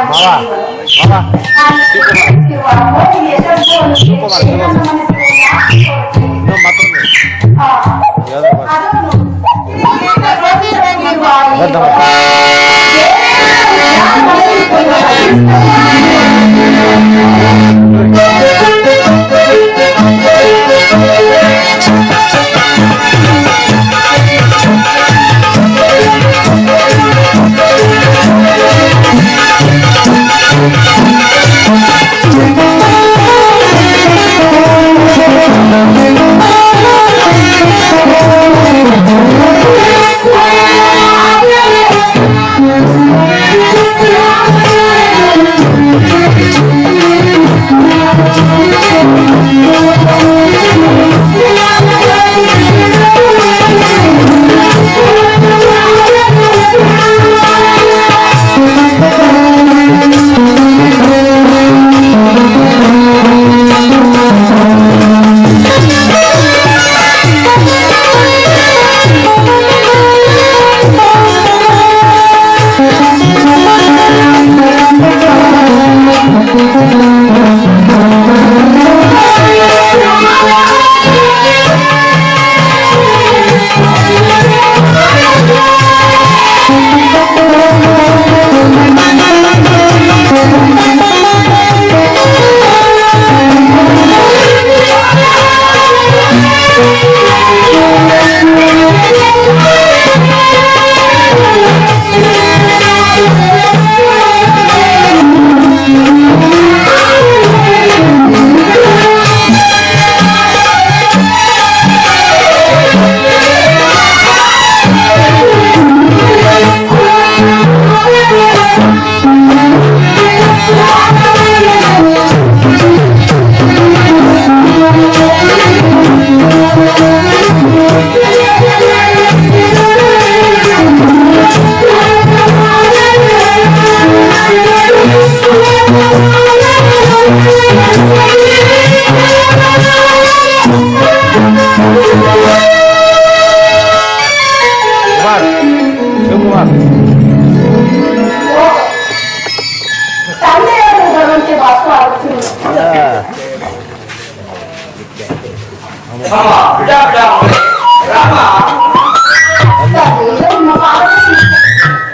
Terima kasih.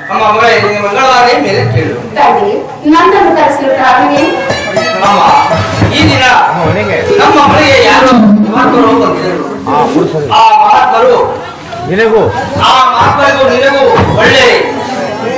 ಅಮ್ಮ ಮಗಳೇ ನಿನ್ನ ಮಂಗಳವಾರ ಮೇಲೆ ಕೇಳು ನನ್ನನ್ನು ಕರೆಸಲು ಈ ದಿನ ನಮ್ಮ ಮನೆಗೆ ಯಾರು ಮಹಾತ್ಮರು ಬಂದಿದ್ದರು ಆ ಮಹಾತ್ಮರು ನಿನಗೂ ಆ ಒಳ್ಳೆ